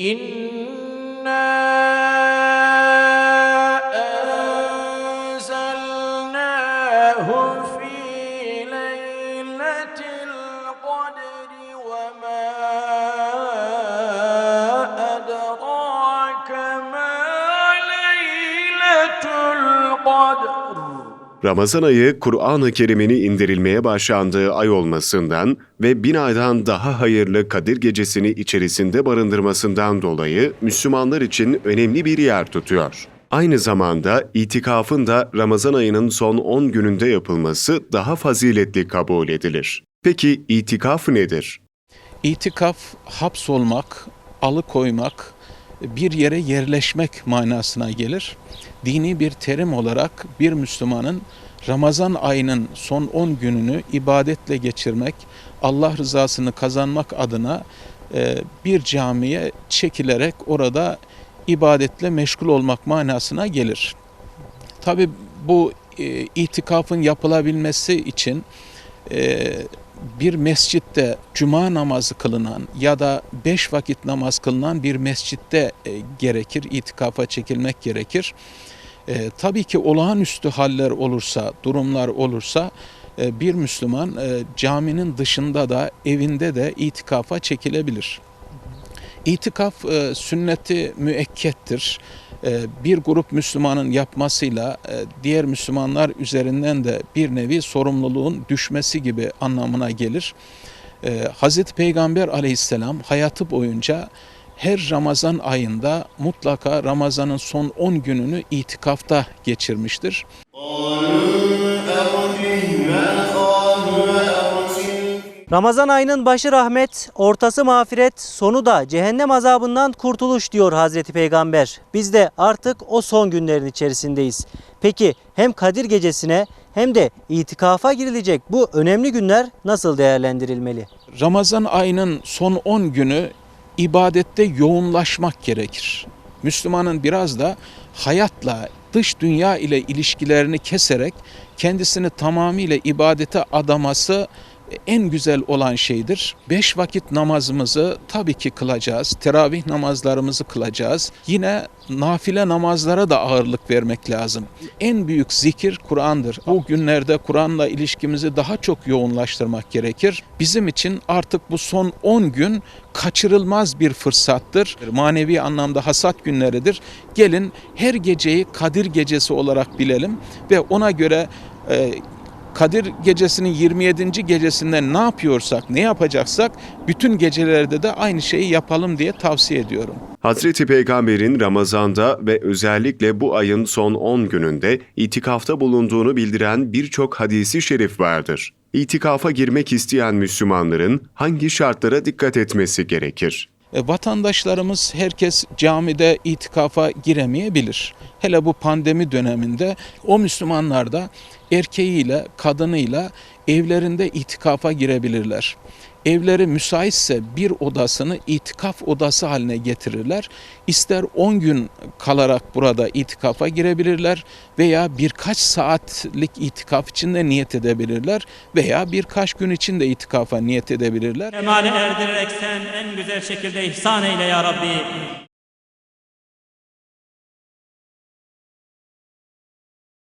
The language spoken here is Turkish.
إنا أنزلناه في ليلة القدر وما أدراك ما ليلة القدر Ramazan ayı Kur'an-ı Kerim'in indirilmeye başlandığı ay olmasından ve bin aydan daha hayırlı Kadir Gecesi'ni içerisinde barındırmasından dolayı Müslümanlar için önemli bir yer tutuyor. Aynı zamanda itikafın da Ramazan ayının son 10 gününde yapılması daha faziletli kabul edilir. Peki itikaf nedir? İtikaf hapsolmak, alıkoymak, bir yere yerleşmek manasına gelir. Dini bir terim olarak bir Müslümanın Ramazan ayının son 10 gününü ibadetle geçirmek, Allah rızasını kazanmak adına e, bir camiye çekilerek orada ibadetle meşgul olmak manasına gelir. Tabi bu e, itikafın yapılabilmesi için e, bir mescitte cuma namazı kılınan ya da beş vakit namaz kılınan bir mescitte e, gerekir, itikafa çekilmek gerekir. E, tabii ki olağanüstü haller olursa, durumlar olursa e, bir Müslüman e, caminin dışında da evinde de itikafa çekilebilir. İtikaf e, sünneti müekkettir. E, bir grup Müslümanın yapmasıyla e, diğer Müslümanlar üzerinden de bir nevi sorumluluğun düşmesi gibi anlamına gelir. E, Hazreti Peygamber aleyhisselam hayatı boyunca her Ramazan ayında mutlaka Ramazan'ın son 10 gününü itikafta geçirmiştir. Ramazan ayının başı rahmet, ortası mağfiret, sonu da cehennem azabından kurtuluş diyor Hazreti Peygamber. Biz de artık o son günlerin içerisindeyiz. Peki hem Kadir gecesine hem de itikafa girilecek bu önemli günler nasıl değerlendirilmeli? Ramazan ayının son 10 günü ibadette yoğunlaşmak gerekir. Müslümanın biraz da hayatla, dış dünya ile ilişkilerini keserek kendisini tamamıyla ibadete adaması en güzel olan şeydir. Beş vakit namazımızı tabii ki kılacağız. Teravih namazlarımızı kılacağız. Yine nafile namazlara da ağırlık vermek lazım. En büyük zikir Kur'an'dır. Bu günlerde Kur'an'la ilişkimizi daha çok yoğunlaştırmak gerekir. Bizim için artık bu son 10 gün kaçırılmaz bir fırsattır. Manevi anlamda hasat günleridir. Gelin her geceyi Kadir gecesi olarak bilelim ve ona göre e, Kadir gecesinin 27. gecesinde ne yapıyorsak, ne yapacaksak bütün gecelerde de aynı şeyi yapalım diye tavsiye ediyorum. Hazreti Peygamber'in Ramazan'da ve özellikle bu ayın son 10 gününde itikafta bulunduğunu bildiren birçok hadisi şerif vardır. İtikafa girmek isteyen Müslümanların hangi şartlara dikkat etmesi gerekir? E, vatandaşlarımız herkes camide itikafa giremeyebilir. Hele bu pandemi döneminde o Müslümanlar da erkeğiyle, kadınıyla evlerinde itikafa girebilirler. Evleri müsaitse bir odasını itikaf odası haline getirirler. İster 10 gün kalarak burada itikafa girebilirler veya birkaç saatlik itikaf için de niyet edebilirler veya birkaç gün için de itikafa niyet edebilirler. Kemale erdirerek sen en güzel şekilde ihsan eyle ya Rabbi.